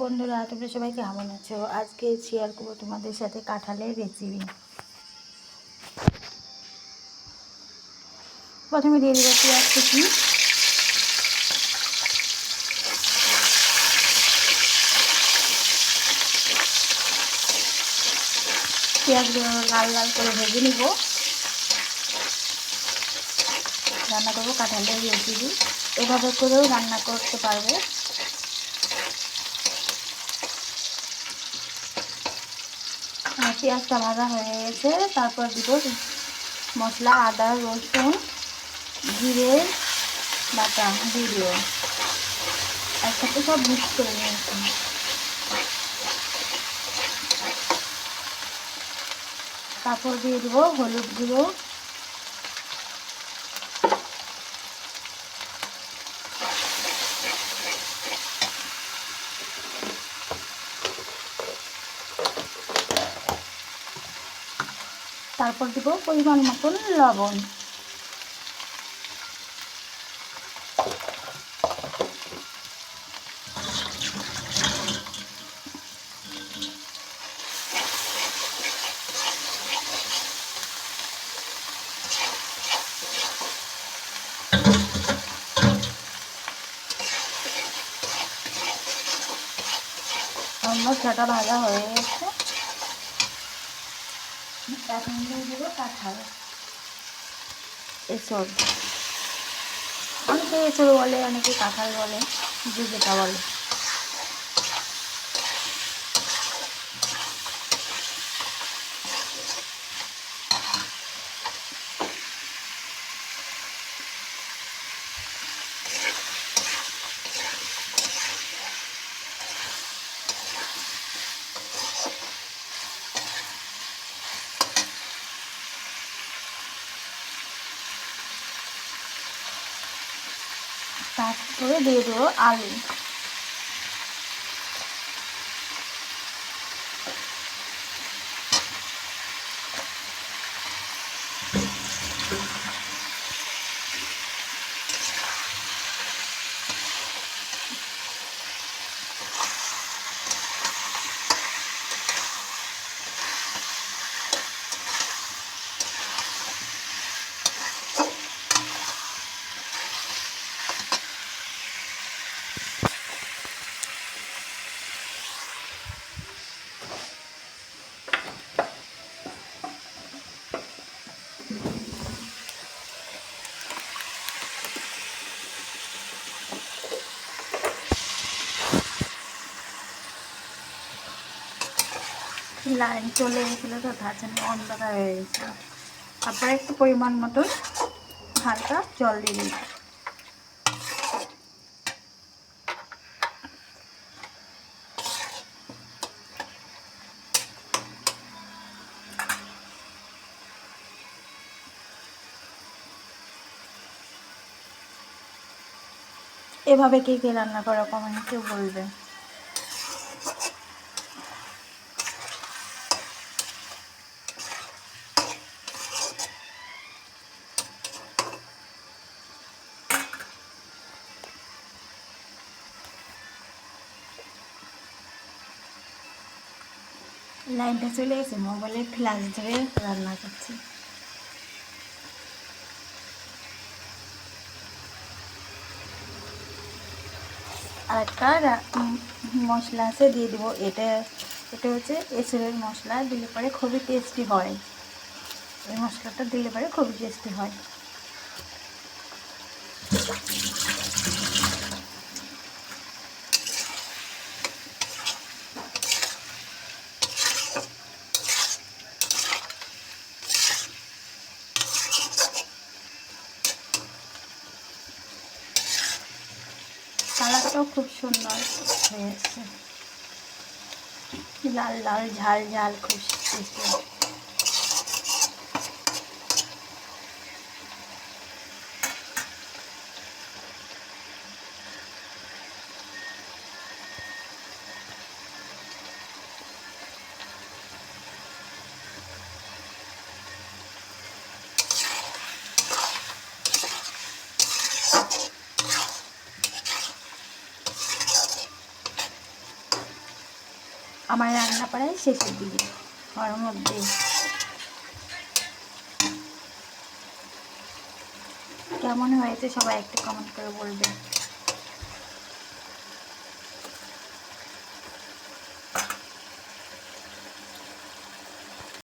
বন্ধুরা, তোমরা সবাই কেমন আছো? আজকে শেয়ার করব তোমাদের সাথে কাঁঠালের রেসিপি প্রথমে দিয়ে দেবো পেঁয়াজ কুচি। পেঁয়াজগুলো লাল লাল করে ভেজে নিব। রান্না করব কাঁঠালের রেসিপি এভাবে করেও রান্না করতে পারবে। পেঁয়াজটা ভাজা হয়ে গেছে। তারপর দিব মশলা, আদা, রসুন, জিরে, বাটা দিয়ে একসাথে সব মিক্স করে নিয়েছি। তারপর দিয়ে দেবো হলুদ গুঁড়ো। তারপর দিব পরিমাণ মতন লবণ। মশলাটা ভাজা হয়ে গেছে। এখন দেবো কাঁঠাল এসব। অনেকে এসব বলে অনেকে কাঁঠাল বলে যে যেটা বলে। তারপরে দিয়ে দেবো আলু। লাইন চলে গেছিল তো, তার জন্য অন্ধকার হয়ে গেছিল। তারপরে একটু পরিমাণ মতো হালকা জল দিয়ে দিই এভাবে কে কে রান্না করো কেউ বলবে লাইনটা চলে গেছে মোবাইলে ফ্ল্যাশ ধরে রান্না করছি। আর একটা মশলা আছে, দিয়ে দেবো। এটা এটা হচ্ছে এসুরের মশলা, দিলে পরে খুবই টেস্টি হয়। এই মশলাটা দিলে পরে খুবই টেস্টি হয়। কালারটাও খুব সুন্দর হয়েছে। লাল লাল ঝাল ঝাল খুব আমার রান্না পাড়ায় শেষের দিকে ঘরের মধ্যে। কেমন হয়েছে সবাই একটা কমেন্ট করে বলবে।